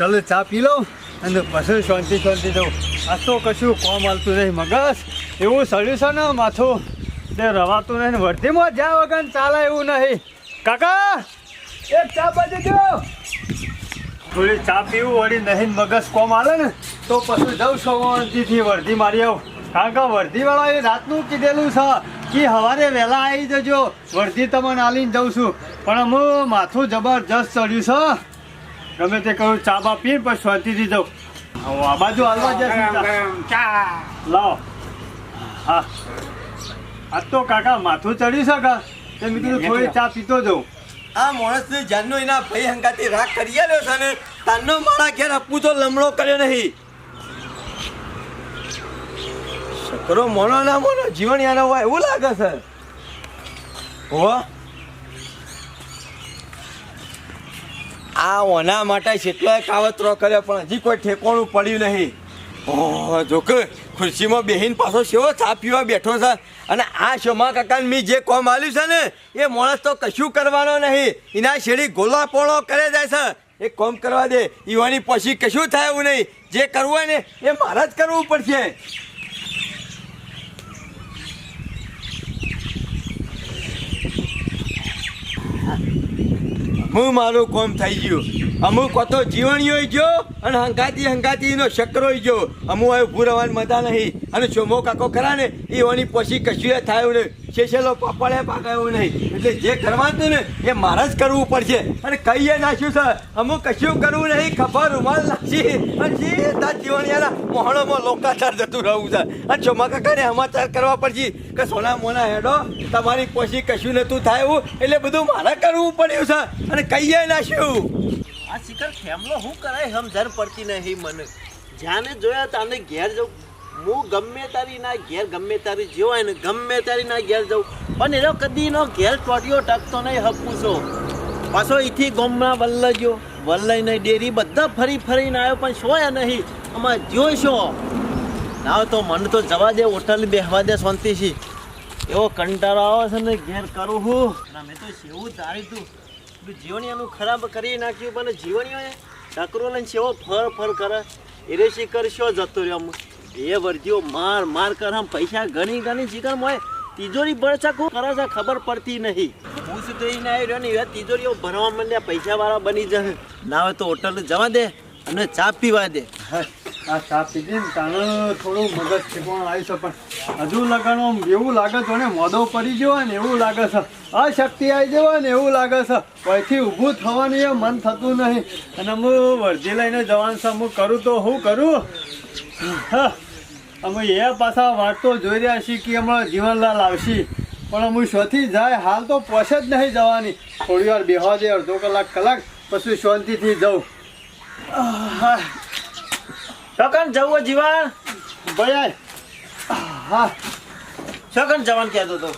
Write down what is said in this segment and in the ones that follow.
હોટલે ચા પી લઉં અને પછી શાંતિ શાંતિ દઉં આ તો કશું કોમ હાલતું નહીં. મગજ એવું સડ્યું છે ને, માથું તે રવાતું નહીં વર્ધીમાં જ્યાં વગર ચાલે એવું નહીં. કાકા, એક ચા બાજુ દો. થોડી ચા પીવું વળી નહીં મગજ કોમ હાલે ને, તો પછી જાઉં શાંતિથી વર્ધી મારી આવું. કારણ કે વર્ધીવાળા એ રાતનું કીધેલું છે કે સવારે વહેલા આવી જજો. વર્ધી તમને આલીને જાઉં છું. પણ હું માથું જબરજસ્ત ચડ્યું છે. ગમે તે કરું ચા બા પીને પછી શાંતિથી જાઉં હું આ બાજુ હાલવા જશે લાવો. હા. આ તો કાકા માથું ચડી શકા તે મેં કીધું થોડી ચા પીતો જાઉં. આ માણસને જાનનો એના ભાઈ હંગાથી રાગ કરી આવ્યો છે ને તારનો મારા ઘેર આપવું તો લમણો કર્યો નહીં. છોકરો મોનો ના મોનો જીવન યાનો હોય એવું લાગે છે. હો. આ ઓના માટે કેટલોય કાવતરો કર્યો, પણ હજી કોઈ ઠેકોણું પડ્યું નહીં. ઓહ, જો કે ખુરશીમાં બેહીન પાછો સેવો ચા પીવા બેઠો છે. અને આ શોમા કાકાને મેં જે કોમ આલ્યું છે ને, એ માણસ તો કશું કરવાનો નહીં. એના શેડી ગોલા પોળો કરે જાય છે. એ કોમ કરવા દે. યુવાની પછી કશું થાય એવું નહીં. જે કરવું હોય ને, એ મારે જ કરવું પડશે. હું મારું કોમ થઈ ગયું. અમુક તો જીવણીઓ ગયો અને હંગાતી હંગાતી એનો હોય ગયો. અમુક હવે ઊભું રહેવાની મજા નહીં. અને ચોમો કાકો ખરા ને એ ઓની પછી કશું એ થાય નહીં. શેષેલો પપડે પાકા એવું નહીં. એટલે જે કરવાનું હતું ને, એ મારે જ કરવું પડશે. અને કહીએ નાખ્યું સર, અમુક કશું કરવું નહીં ખબર રૂમાલ નાખી. અને સીધા જીવણિયાના મોહણોમાં લોકાચાર જતું રહવું છે. અને ચોમા કાકાને સમાચાર કરવા પડશે કે સોના મોના હેડો, તમારી પોશી કશું નહોતું થાય એવું, એટલે બધું મારે કરવું પડ્યું છે. અને કહીએ નાખ્યું આ શિખર ફેમલો શું કરાય સમજણ પડતી નહીં મને. જ્યાંને જોયા તાને ઘેર જવું હું ગમે તારી ના ઘેર, ગમે તારી જેવો હોય ને ગમે તારી ના ઘેર જવું પણ એનો કદી નો ઘેર ટોટિયો ટકતો નહીં હપુસો પાછો અહીંથી ગોમના વલ્લજો. વલ્લઈ નહીં ડેરી બધા ફરી ફરીને આવ્યો, પણ શોયા નહીં. આમાં જોઈશો ના, તો મને તો જવા દે, હોટલ બેહવા દે શાંતિથી એવો કંટાળો આવે છે ને, ઘેર કરું હું. ના, મેં તો સેવું ધારી તું. જીવણિયાનું ખરાબ કરી નાખ્યું, પણ જીવણીઓએ ટકરો લઈને સેવો ફર ફર કરે. એરે શી કરશો, જતો રહ્યો એ વર્જીઓ માર માર કર આમ પૈસા ગણી ગણી શીખર મોય. તિજોરી બળચાકું કરે છે ખબર પડતી નહીં. હું શું થઈને આવી રહ્યો ને એ તિજોરીઓ ભરવા માંડ્યા પૈસા વાળા બની જશે. ના હોય તો હોટલ જવા દે અને ચા પીવા દે. આ ચા પીધી ને, તાણે થોડું મગજ ઠેકવાનું આવી છે, પણ હજુ લગાણો એવું લાગે છે ને મોદો પડી ગયો ને એવું લાગે છે. અશક્તિ આવી જવાય ને એવું લાગે છે. અહીંથી ઊભું થવાનું એ મન થતું નહીં. અને હું વર્જી લઈને જવાનું છે, હું કરું તો હું કરું? અમે એ પાછા વાર્તો જોઈ રહ્યા છીએ કે હમણાં જીવનલાલ આવશે. પણ અમે શોથી જાય હાલ તો પોસે જ નહીં જવાની. થોડી વાર બેહવા દે અડધો કલાક કલાક પછી શાંતિથી જાઉં. આહ, શકન જવું જીવન? ભાઈ હા. શકન જવાન કહેતો તો.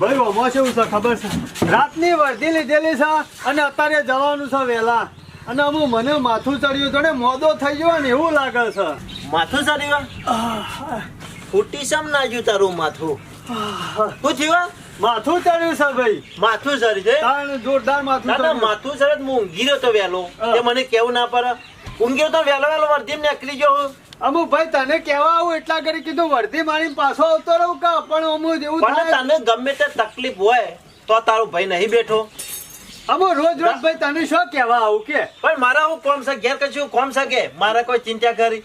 ભાઈ ઓમો છે એવું છે ખબર છે? રાતની વર્ધી લીધેલી છે અને અત્યારે જવાનું છે વહેલા. અને અમુક મને માથું ચડ્યું ને મોદો થઈ ગયો ને એવું લાગે છે. માથું ચડ્યું ફૂટી સમ નાખ્યું તારું માથું? શું થયું માથું ચડ્યું છે ભાઈ. માથું ચડ્યું છે જોરદાર માથું દાદા ચડ્યું. માથું ચડે હું ઊંઘી રહ્યો તો વહેલો. હા. મને કેવું ના પડે. ઊંઘ્યો તો વહેલો વહેલો વર્ધી નીકળી ગયો અમુ ભાઈ તને કેવા આવું એટલા કરી કીધું વર્ધી મારી પાછો આવતો રહું કા? પણ અમુ જેવું પણ તને ગમે તે તકલીફ હોય તો તારો ભાઈ નહીં બેઠો. અમુક રોજ રોજ ભાઈ તને શું કહેવા આવું કે? પણ મારા હું કોમ છે ઘેર કશું કોમ છે કે? મારે કોઈ ચિંતા કરી.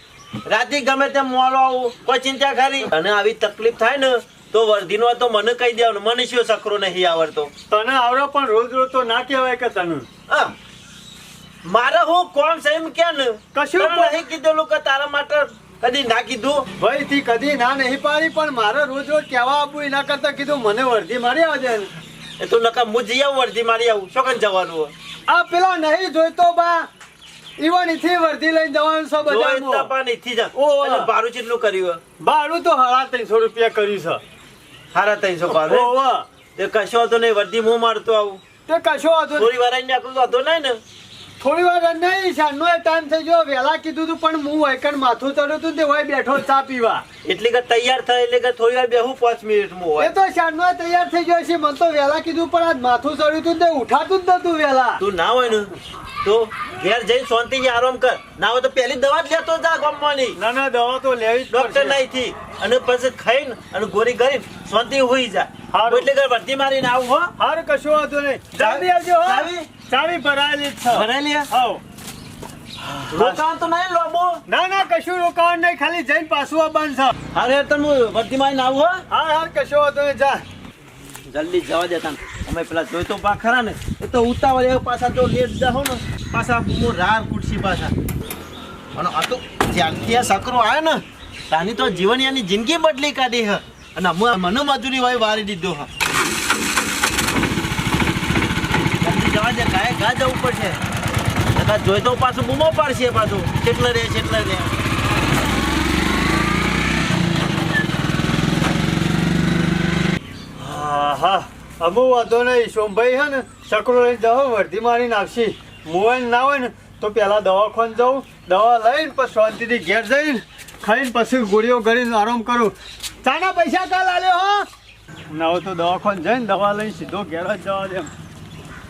રાતે ગમે તેમ મોડો આવું કોઈ ચિંતા કરી. અને આવી તકલીફ થાય ને તો વર્ધીનો તો મને કહી દેવાનું. મને શું સકરો નહીં આવડતો? તને આવડો પણ રોજ રોજ તો ના કહેવાય કે તને. મારે હું કોમ છે એમ કે ને? કશું નહીં કીધેલું કે તારા માટે કદી ના કીધું? ભાઈ થી કદી ના નહીં પાડી પણ મારે રોજ રોજ કહેવા આપવું એના કરતા કીધું મને વર્ધી મારી આવજે. એ તો નકા હું જઈ આવું વર્ધી મારી આવું. શું કરીને જવાનું આ પેલા નહીં જોઈતો બા. ઈવનથી વર્ધી લઈને જવાનું છે જા. ઓહ. અને ભાડું કેટલું કર્યું ભાડું તો હારા ત્રણસો રૂપિયા કર્યું છે. હારા ત્રણસો ભાડું ઓવા તે કશો હતો નહીં વર્ધી હું મારતો આવું. તે કશો વાંધો થોડી વાર આઈને આખું વાંધો નહીં ને. થોડી વાર નહીં સાંજનો ટાઈમ થઈ ગયો. વહેલા કીધું તું પણ હું વૈકણ માથું ચડ્યું ને તે હોય બેઠો ચા પીવા. એટલે કે તૈયાર થાય એટલે કે થોડી વાર બેહું પાંચ મિનિટ એ હોય. તો સાંજનો તૈયાર થઈ ગયો છે. મને તો વહેલા કીધું પણ આજ માથું ચડ્યું હતું તે ઉઠાતું જ નતું વહેલા. તું ના હોય ને તો ઘેર જઈ શાંતિ આરામ કર. ના હોય તો પેલી દવા જ લેતો જા ગમવાની ના ના દવા તો લેવી ડોક્ટર નહીં થી અને પછી ખાઈને અને ગોરી કરીને શાંતિ હોઈ જા. એટલે કે વર્તી મારીને આવું હો. હારું કશું વાંધો નહીં. જલ્દી આવજો હો. ચાવી? ભરાયેલી છે. ભરાયેલી હા? રોકાણ તો નહીં લોબો? ના ના કશું રોકાણ નહીં ખાલી જઈને પાછું આવવાનું છે. હારે તમે હું વર્તી આવું હો. હા કશું તો જા. જલ્દી જવા દેતા અમે પેલા જોઈ તો પા ખરા ને. એ તો ઉતાવળ એ પાછા જો લેટ જાઓ ને. પાછા હું રાર કુટસી પાછા. અને આ તો જ્યારથી આ સકરો આવ્યો ને તાની તો જીવન યાની જિંદગી બદલી કાઢી હ. અને મને મજૂરી હોય વારી દીધો હ. જવા ગાય ગા જવું પડશે કદાચ જોઈ તો પાછું બૂમો પાડશે પાછું. કેટલે રે કેટલે રે. હા અમુ વાંધો નહીં. સોમભાઈ હે ને સકડો લઈને જાઓ વર્ધી મારી નાખશી. મોબાઈલ ના હોય ને, તો પહેલાં દવાખાને જાઉં. દવા લઈને પછી શાંતિથી ઘેર જઈને ખાઈને પછી ગોળીઓ ગળીને આરામ કરું. ચાના પૈસા કાલ આલ્યો હો? ના તો દવાખાને જઈને દવા લઈને સીધો ઘેર જ જવા દે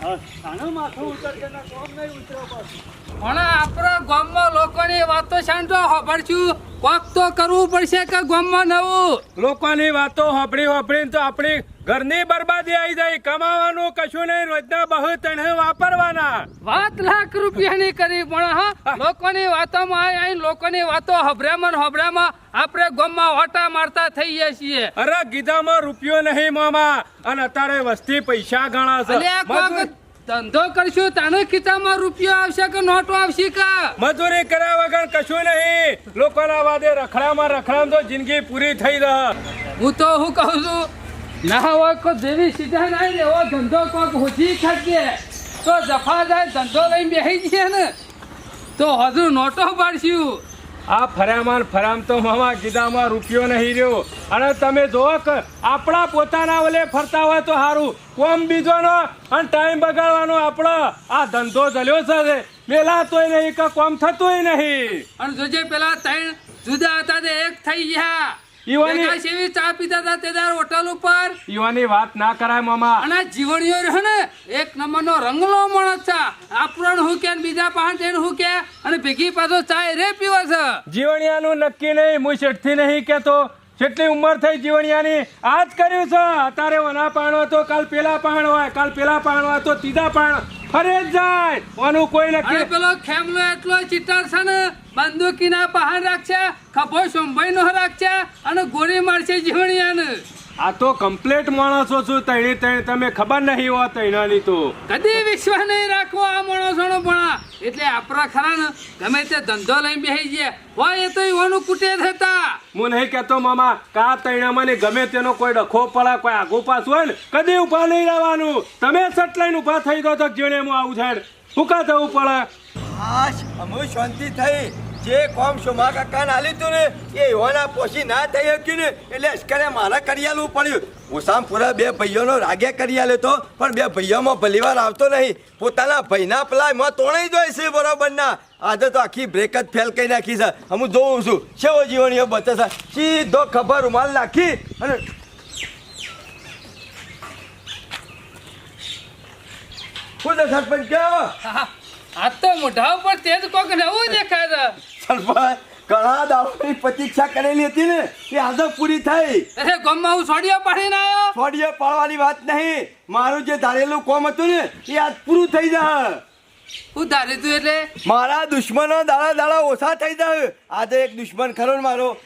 ચાનું માથું ઉતરશે ને કોમ નહીં ઉતરો પાછું. પણ આપણા ગામમાં લોકોની વાતો સાંભળો સાંભળશું કોક તો કરવું પડશે કે ગામમાં નવું? લોકોની વાતો હોપડી હોપડીને તો આપણી ઘરની બરબાદી આવી જાય. કમાવાનું કશું નહીં રોજના બહુ તણે વાપરવાના. વાત લાખ રૂપિયાની કરી પણ હા લોકોની વાતોમાં લોકોની વાતો હભરામાં હભરામાં આપણે ગામમાં ઓટા મારતા થઈ ગયા છીએ. અરે ગીધામાં રૂપિયો નહીં મામા. અને અત્યારે વસ્તી પૈસા ગણા છે. ધંધો કરશું તાને ખિસ્સામાં રૂપિયો આવશે કે નોટો આવશે કે? મજૂરી કર્યા વગર કશું નહીં. લોકોના વાદે રખડામાં રખડામ તો જિંદગી પૂરી થઈ રહ. હું તો હું કહું છું ના હોય કોઈ જેવી સીધા નહીં ને એવો ધંધો કોક હોજી શકીએ તો જફા જાય ધંધો લઈને બેસી જઈએ ને. તો હજુ નોટો પાડશું આ ફરામાં ને ફરામ તો મામા ગીધામાં રૂપિયો નહીં રહ્યો. અને તમે જોવો કે આપણા પોતાના ઓલે ફરતા હોય તો સારું કોમ બીજોનો અને ટાઈમ બગાડવાનો આપણો. આ ધંધો ચલ્યો છે પેલા તોય નહીં કે કોમ થતુંય નહીં. અને જોજે પેલા ત્રણ જુદા હતા તે એક થઈ ગયા. ઈવાની- સેવી ચા પીતા હતા તે દાર હોટલ ઉપર? યુવાની વાત ના કરાય મામા. અને જીવણીઓ રહ્યો ને એક નંબરનો રંગલો માણસ છે. આપણને હું કે બીજા પાસે જઈને હું કે અને ભેગી પાછો ચા રે પીવા છે. જીવણિયાનું નક્કી નહીં હું શેઠથી નહીં કેતો. કેટલી ઉંમર થઈ જીવણિયાની આજ કર્યું છે. અત્યારે ઓના પાણો તો કાલ પેલા પાણ હોય કાલ પેલા પાણ હોય તો ત્રીજા પાણ ફરે જ જાય. ઓનું કોઈ અને પેલો ખેમલો એટલો ચિત્તર છે ને બંદૂકીના પહાડ રાખશે ખભો સોંભાઈ નો રાખશે અને ગોળી મારશે જીવણિયાને. આ તો કમ્પ્લેટ માણસો છું તણી તણી તમે ખબર નહીં હો તૈણાની તો. કદી વિશ્વાસ નહીં રાખવો આ પણ એટલે આપણા ખરા ને ગમે તે ધંધો લઈને બેસી જાય હોય એ તો એવાનું કુટે થતા હું નહીં કહેતો મામા કા તૈણામાં ને ગમે તેનો કોઈ ડખો પડે કોઈ આગુ પાછું હોય ને કદી ઊભા નહીં રહેવાનું. તમે સટ લઈને ઊભા થઈ દો તો જીણે હું આવું છે શું કા થવું પડે? આશ અમે શાંતિ થઈ. જે કોમ શોમા કાકાને હાલી તું ને, એ એવાના પોસી ના થઈ શક્યું ને, એટલે અશ્કરે મારા કરિયાલું પડ્યું. ઓસામ પૂરા બે ભાઈઓનો રાગે કરી આલ્યો તો, પણ બે ભાઈઓમાં ભલીવાર આવતો નહીં. પોતાના ભાઈના પેલા તોડાઈ જાય છે બરોબર ના. આજે તો આખી બ્રેક જ ફેલ કરી નાખી છે. હું જોઉં છું. છેવો જીવણીઓ બચે છે. સીધો ખબર રૂમાલ નાખી અને ખુદ છે સરપંચ કેવો આ તો મોઢા ઉપર તેજ કોક નવું દેખાય સરપંચ ઘણા દારૂની પ્રતીક્ષા કરેલી હતી ને એ આજે પૂરી થઈ. અરે ગમમાં હું સોડિયો પાડીને આવ્યો? છોડીએ પાડવાની વાત નહીં. મારું જે ધારેલું કોમ હતું ને એ આજ પૂરું થઈ જાય. હું ધારે તું એટલે? મારા દુશ્મનો દાડા દાડા ઓછા થઈ જાય. આજે એક દુશ્મન ખરો ને મારો.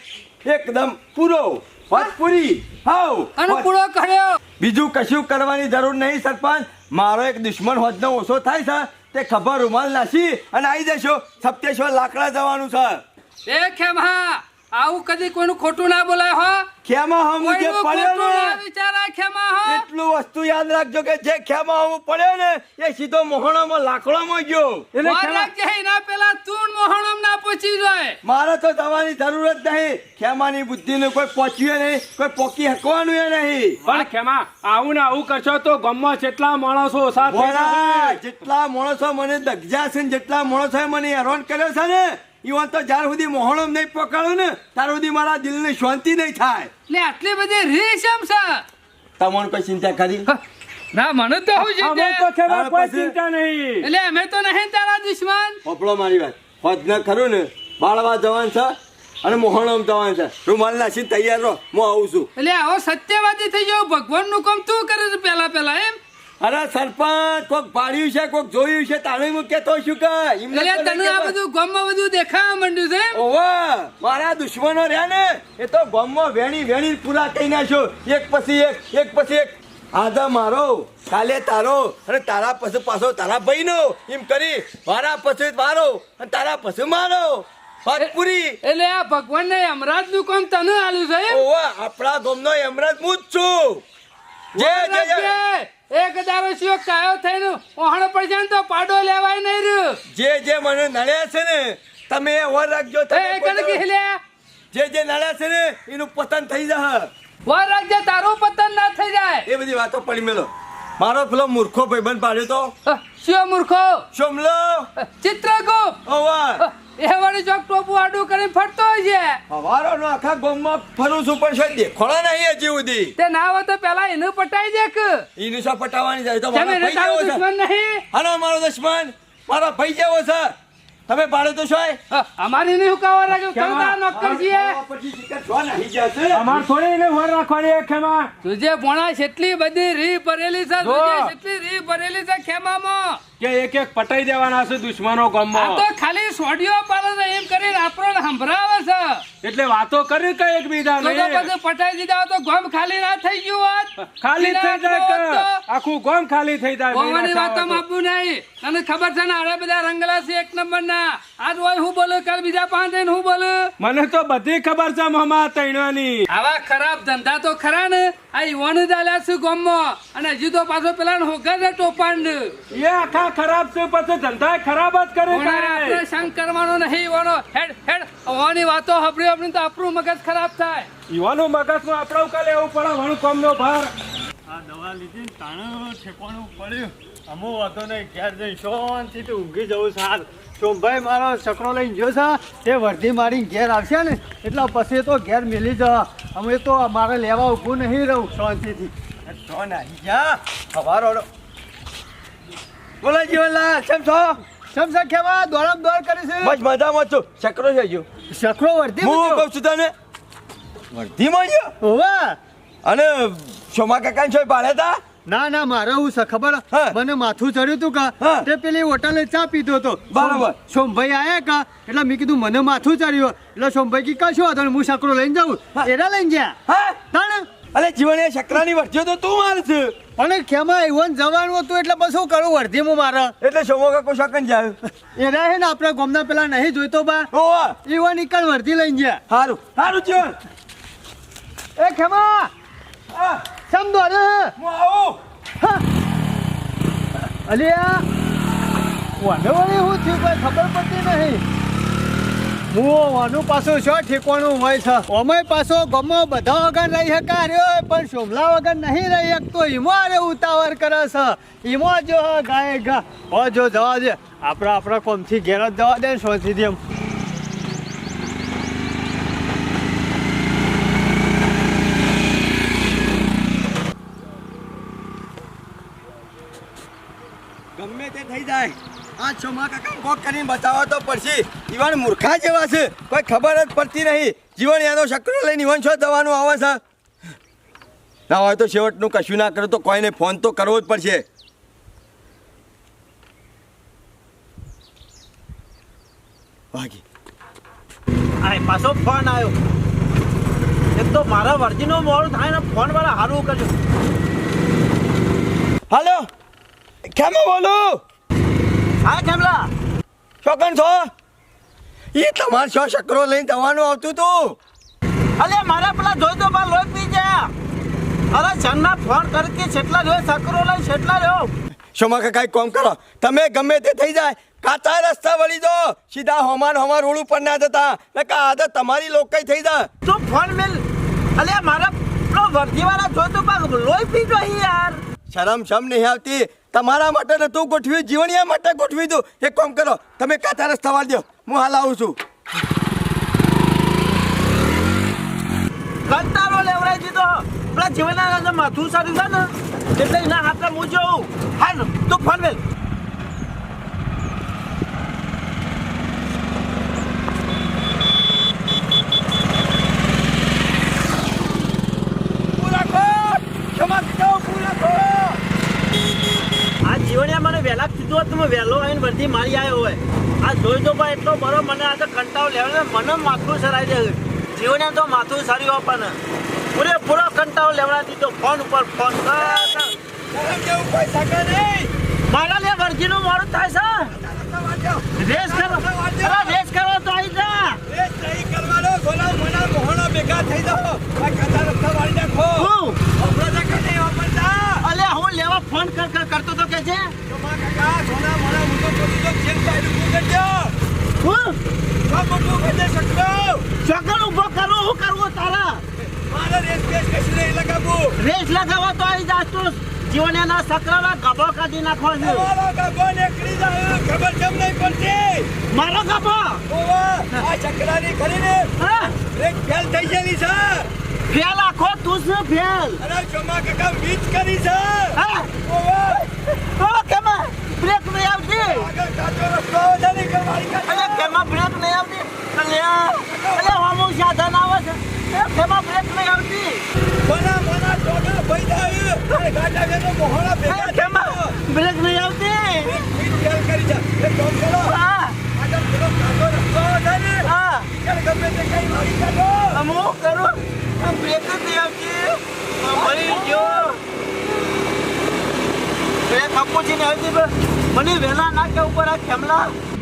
એકદમ પૂરો. વાત પૂરી. હાઉ. અને પૂરો કર્યો. બીજું કશું કરવાની જરૂર નહીં સરપંચ. મારો એક દુશ્મન હોજનો ઓછો થાય છે. તે ખભા રૂમાલ નાસી અને આવી જશો. સપ્તેશ્વર લાકડા જવાનું છે. એ ખેમા આવું કદી કોઈનું ખોટું ના બોલાય હો. ખેમા હમ જે પડ્યો વિચારા એટલું વસ્તુ યાદ રાખજો કે જે ખેમા હમ પડ્યો ને એ સીધો મોહણામાં લાકડામાં ગયો. એટલે રાખજે, એના પેલા તું મોહણમ ના પૂછી જાય. મારે તો દવાની જરૂર જ નહીં. ખેમાની બુદ્ધિને કોઈ પહોંચ્યું નહીં કોઈ પોકી હકવાનું એ નહીં. પણ ખેમા આવું ને આવું કરશો તો ગમમાં જેટલા માણસો જેટલા માણસો મને દગજા છે જેટલા માણસો મને હેરાન કર્યો છે ને ઈવન તો જ્યાર સુધી મોહણમ નહીં પકડું ને ત્યાર સુધી મારા દિલની શાંતિ નહીં થાય. એટલે આટલી બધી રીસ એમ છે. તમને કોઈ ચિંતા કરી? ના મને તો હું અમે તો ખેમા કોઈ ચિંતા નહીં. એટલે અમે તો નહીં તારા દુશ્મન. હોપળો મારી વાત. હોજ ન ખરું ને બાળવા જવાન છે અને મોહણમ જવાન છે. રૂમાલ નાસી તૈયાર રહો હું આવું છું. એટલે આવો સત્યવાદી થઈ જાવ ભગવાનનું કામ તું કરે છે પેલા પેલા એમ? અરે સરપંચ કોક પાડ્યું છે કોક જોયું છે તાણે હું કેતો છું કે એટલે તને આ. બધું ગામમાં બધું દેખાવા માંડ્યું છે એમ? મારા દુશ્મનો રહ્યા ને એ તો ગામમાં વેણી વેણી પૂરા કરી નાખ્યો. એક પછી એક એક પછી એક. આધા મારો કાલે તારો અને તારા પછી પાછો તારા ભાઈનો. એમ કરી મારા પછી મારો અને તારા પછી મારો. પૂરી એટલે આ ભગવાન ને યમરાજનું કામ તને આલું છે ઓવા આપણા ગામનો યમરાજ હું જ છું. જય જે જે- રાખજે. એક દારો સિયો કાયો થઈને ઓહણ પડશે ને તો પાડો લેવાય નહીં રહ્યું. જે જે મને નડ્યા છે ને તમે વર રાખજો તમે જે જે નડ્યા છે ને એનું પતન થઈ જશે વર રાખજે તારું પતન ના થઈ જાય. એ બધી વાતો પડી મેલો. મારો પેલો મૂર્ખો ભાઈબંધ પાડ્યો તો. શું મૂર્ખો? સોમલો હ, ચિત્રગુપ્ત. ઓવા એ વાળી ચોક ટોપુ આડું કરી ફરતો હોય છે. હવારો નો આખા ગામમાં ફરું છું પણ છે દેખોડા નહીં હજી સુધી. તે ના હોય તો પેલા એને પટાઈ દે કે ઈનું શા પટાવાની જાય તો મારો ભાઈ જેવો છે? નહીં? હાલો મારો દુશ્મન. મારા ભાઈ જેવો છે? તમે પાડો તો છો અમારી નહીં હુકાવા રાખ્યું તમે? તારા નોકર છીએ? અમાર થોડી એને વર રાખવાની ખેમા. તુજે ભોણા કેટલી બધી રી ભરેલી છે જો. તુજે કેટલી રી ભરેલી છે ખેમામાં. કે એક એક પટાઈ દેવાના છે દુશ્મનો આ ગામમાં તો ખાલી સોડિયો પર એમ કરીને આપણને સંભળાવે છે. એટલે વાતો કરી કે એકબીજા ને તો પછી પટાઈ દીધા તો ગોમ ખાલી ના થઈ ગયું વાત ખાલી થઈ જાય આખું ગામ ખાલી થઈ જાય ગોવાની વાતો. આપવું નહીં. તને ખબર છે ને આરે બધા રંગલા છે એક નંબર ના આજ હોય હું બોલું કાલ બીજા પાંચ જઈને હું બોલું? મને તો બધી ખબર છે મામા તૈણવાની આવા ખરાબ ધંધા તો ખરા ને. આ યુવાન જ આલ્યા છે ગોમમાં. અને હજી તો પાછો પેલા હોગા છે ટોપાંડ એ આખા ખરાબ છે પછી ધંધા ખરાબ જ કરે આપણે. સંગ કરવાનો નહીં યુવાનો હેડ હેડ આવવાની વાતો સાંભળી આપણી તો આપણું મગજ ખરાબ થાય. યુવાનો મગજમાં આપણે ઉકા લેવું પડે વણું કામનો ભાર. આ દવા લીધી તાણું ઠેકવાનું પડ્યું. અમુ વાતો નહીં ઘેર શોનથી શાંતિથી ઊંઘી જવું સાર. સોમભાઈ મારો છકડો લઈને ગયો છે તે વર્ધી મારી ઘેર આવશે ને એટલે પછી તો ઘેર મિલી જવા અમે તો મારે લેવા ઊભું નહીં રહું શાંતિથી જો આવી જા. હવારો બોલો જીવનલાલ કેમ છો? સમસા કેવા? દોડમ દોડ કરી છે. બસ મજામાં છું. ચક્રો છે જો ચક્રો વર્ધી હું કહું છું તને વર્ધીમાં જો હોવા. અને સોમા કાકા છો પાડે તા? ના ના મારે હું છે ખબર. મને માથું ચડ્યું તું કા. તે પેલી હોટલે ચા પીધો હતો. બરાબર. સોમભાઈ આયા કા? એટલે મેં કીધું મને માથું ચડ્યું. એટલે સોમભાઈ કી કશું હતો હું છકડો લઈને જાઉં. એના લઈને જ્યાં હા. તાણ? અરે જીવન એ શકરાની વર્ધ્યો તો તું માર છે અને ખેમા એવન જવાનું હતું એટલે બસ શું કરું વર્ધીમાં મારે. એટલે સોમો કાકો શકન જાય. એના છે ને આપણા ગોમના પેલા નહીં જોઈતો બા. ઓવા એવા નીકળ વર્ધી લઈને ગયા. સારું સારું છે. એ ખેમા! સમજો સમ દોડે હું? આવું. અલિયા વાંધો વળી હું થયું કોઈ ખબર પડતી નહીં. હું પાછું શું ઠેકવાનું હોય છે? ઓમય પાછો ગમો બધા વગર રહી શકા રહ્યો પણ સોમલા વગર નહીં રહી શકતો. ઈમો અરે ઉતાવળ કરે છે. ઈમો જો ગાય ગા. જો જવા દે. આપણા આપણા કોમથી ઘેર જ જવા દે એમ. ગમે તે થઈ જાય. આ સોમા કાકા કોક કરીને બતાવો તો પડશે. જીવન મૂર્ખા જેવા છે. કોઈ ખબર જ પડતી નહીં. જીવન એનો શક્રો લઈને ઇવન છો દવાનું આવે છે. ના હોય તો છેવટનું કશું ના કરે તો કોઈને ફોન તો કરવો જ પડશે. વાગી અરે પાછો ફોન આવ્યો. એક તો મારા વર્જીનો મોડું થાય ને ફોન વાળા હારું કરજો. હાલો. કેમ બોલું? હા કેમલા? ચોકન છો? એ તમારે ચક્રો લઈને જવાનું આવતું તું. અલે મારા પેલા જોઈ તો લોહી પી ગયા. અરે જન્ના ફોન કરી કે છેટલા રહ્યો સકરો લઈ છેટલા રહ્યો શોમા કાકા કામ કરો. તમે ગમે તે થઈ જાય કાચા રસ્તા વળી દો સીધા હોમાન હોમા રોડ ઉપર ના જતા. નકા આદત તમારી લોકઈ થઈ જાય. તું ફોન મેલ. અલે મારા પેલો વર્ધીવાળા જોઈ તો બા લોહી પી ગયો યાર. શરમ શમ નહીં આવતી. તમારા માટે નતું ગોઠવ્યું જીવણિયા માટે ગોઠવી દઉં. એક કામ કરો, તમે કાચા રસ્તા વાળ દો. હું હાલ આવું છું. કંટાળો લેવડાવી દીધો. પેલા જીવના માથું સારું છે ને, એટલે એના હાથે હું જોઉં. હા તું ફોન મેલ આ જીવણિયા મને વહેલા કીધું હોત તો મેં વહેલો મારી આવ્યો હોય. આ જોઈ તો ભાઈ એટલો બરો મને આજે કંટાળો લેવાનો મને માથું સરાઈ દે જીવને તો માથું સારી આપણને. પૂરે પૂરો કંટાળો લેવડા દીધો. ફોન ઉપર ફોન મારા લે વર્ધીનું મારું થાય છે. રેસ કરો. રેસ કરો તો આવી જા. હું અલે હું? લેવા ફોન કર કર કરતો તો કે છે? હું ચોકર ઊભો કરો હું કરવું તારા? રેસ લગાવો તો આવી જાસ તો. જીવન એના સકરાવા ગભો કાઢી નાખો છે. ખબર કેમ નહીં પડતી મારો ગભો? આ ચક્રાની ખરીને હા. બ્રેક ફેલ થઈ ગયેલી છે. ફેલ આખો તું શું ફેલ અરે ચોમા કાકા વીજ કરી છે. હા. કેમાં? બ્રેક નહીં આવતી? આગળ કાચો રસ્તો નથી કરવાની કાકા અલે કેમાં બ્રેક નહીં આવતી? અલે અલે હમું સાધન આવે છે. એ કેમાં બ્રેક નહીં આવતી? બના બના ટોગા ભઈ જાય. ગાડા વેનો મોહણા ભેગા કેમાં? બ્રેક નહીં આવતી વીજ ફેલ કરી છે એક કામ કરો હા આગળ પેલો કાચો રસ્તો છે ને હા ત્યારે ગમે તે કઈ મારી કાઢો હમું કરું આ બ્રેક જ નહીં આવતી આ મરી ગયો બ્રેક આપવું છે ને આવતી મને વહેલા નાખ્યા ઉપર આ ખેમલા હું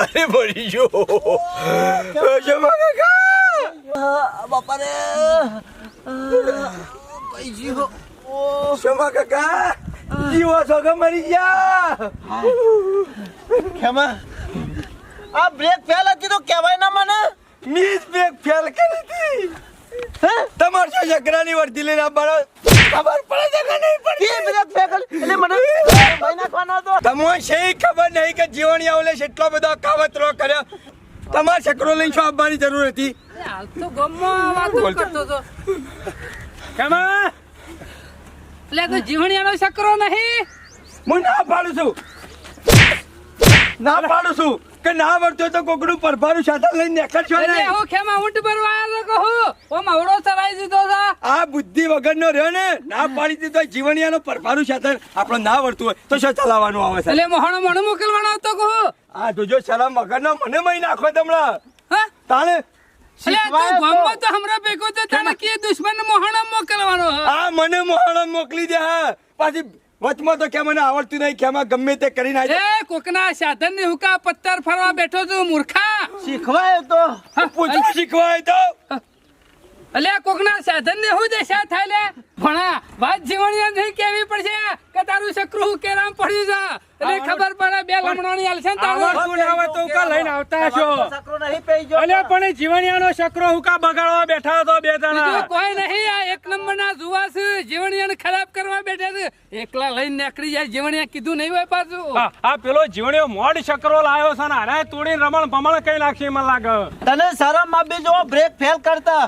અરે મરી ગયો જમા કાકા? બાપા પૈસી ઓ શોમા કાકા જીવો છો કે મરી ગયા? ખેમા આ બ્રેક ફેલ હતી તો કહેવાય ના મને. મીસ બેગ ફેલ કરી હતી. હે? તમાર છો શકરાની વર્દી લઈને આવવાનો ખબર પડે છે કે નહીં કે એ બ્રેક ફેલ એટલે મને મહિના કોનો તો તમને છે ખબર નહીં કે જીવણી આવલે છે એટલો બધો કાવતરો કર્યો. તમાર છકરો લઈને શું આવવાની જરૂર હતી? હાલ તો ગમમાં વાતો કરતો તો. કેમાં એટલે તો જીવણિયાનો શકરો નહીં? હું ના પાડું છું. ના પાડું છું. કે ના હોય તો કોકડું પરભારું સાધન લઈને નીકળશો ને હું ખેમા ઊંટ ભરવા આવ્યો તો કહું ઓ માવડો ચલાવી દીધો છે. આ બુદ્ધિ વગરનો રહ્યો ને ના પાડી દીધો જીવણિયાનો પરભારું સાધન આપણો ના વર્તું હોય તો શું ચલાવવાનું આવે છે? એટલે મોહણો મોણો મોકલવાનો તો કહું. આ જોજો શરમ વગરનો મને મહી નાખો તમને હા? તાણે એટલે તું શીખવાયો તો. ગામમાં તો હમણાં ભેગો તો તને કે દુશ્મન મોહણો મોકલવાનો હે. મને મોહણો મોકલી દે હા. પાછી વચમાં તો કે મને આવડતું નહીં કે આમાં ગમે તે કરી નાખે. એ કોકના સાધન ને હુકા પત્તર ફરવા બેઠો છું મૂર્ખા. શીખવાય તો. હા, શીખવાય તો? અલ્યા કોકના સાધન ને હું દશા થાય લે? ભણા વાત જીવણીયા નહીં કેવી પડશે? કે તારું શકરું કેરામ પડ્યું છે? એટલે ખબર પડે બે લમણોની હાલશે ને તારું? ના હોય તો કા લઈને આવતા છો સકરો નહીં પઈ ગયો અલે પણ જીવણિયાનો શકરો હુકા બગાડવા બેઠા હતો બે જણા? કોઈ નહીં આ એક નંબરના જુવા છે. જીવણીયાને ખરાબ કરવા બેઠા છે. એકલા લઈને નીકળી જાય જીવણીયા કીધું નહીં હોય પાછું. આ પેલો જીવણીયો મોડ શકરો લાવ્યો છે ને આને તોડીને રમણ ભમણ કઈ નાખી મને લાગે? તને શરમ આપી જો બ્રેક ફેલ કરતા.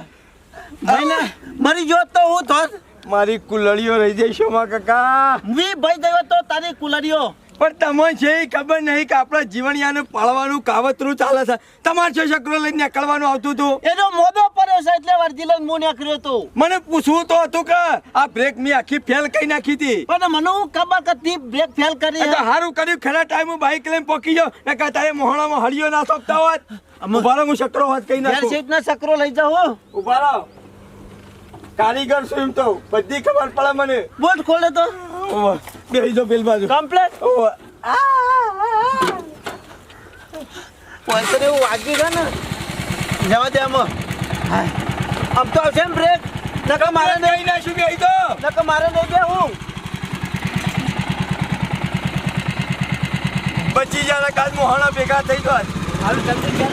મરી જો તો હું તો મારી કુલડીઓ રહી જઈશ શોમા કાકા? વી ભાઈ ગયો તો તારી કુલરીઓ પણ તમને છે એ ખબર નહીં કે આપણા જીવણિયાને પાળવાનું કાવતરું ચાલે છે. તમારે છે શકરો લઈને નીકળવાનું આવતું હતું? એનો મોદો પડ્યો છે એટલે વર્ધી લઈને હું નીકળ્યો હતો મને પૂછવું તો હતું કે આ બ્રેક મેં આખી ફેલ કઈ નાખી હતી. પણ મને હું ખબર કે તી બ્રેક ફેલ કરી તો હારું કર્યું ખરા ટાઈમ બાઈક લઈને પોકી જાવ ને કે તારે મોહણામાં હળિયો ના સોંપતા હોત. ઉભારો હું શકરો હોત કઈ નાખું. સીટ ના સકરો લઈ જાઓ ઉભારો કારીગર છું એમ તો બધી ખબર પડે મને. બોટ ખોલે તો. ઓવે, બેસી જાઓ પેલી બાજુ. કમ્પ્લેટ ઓવે. પોઈન્ટ એવું વાગ્યું છે ને. જવા દે આમાં. આમ તો આવશે ને બ્રેક નકર મારે નહીં નાખ્યું બેસી તો નકર મારે નહીં દે હું બચી જાય કાલ મોહણા ભેગા થઈ જાય હાલ જલ્દી ઘેર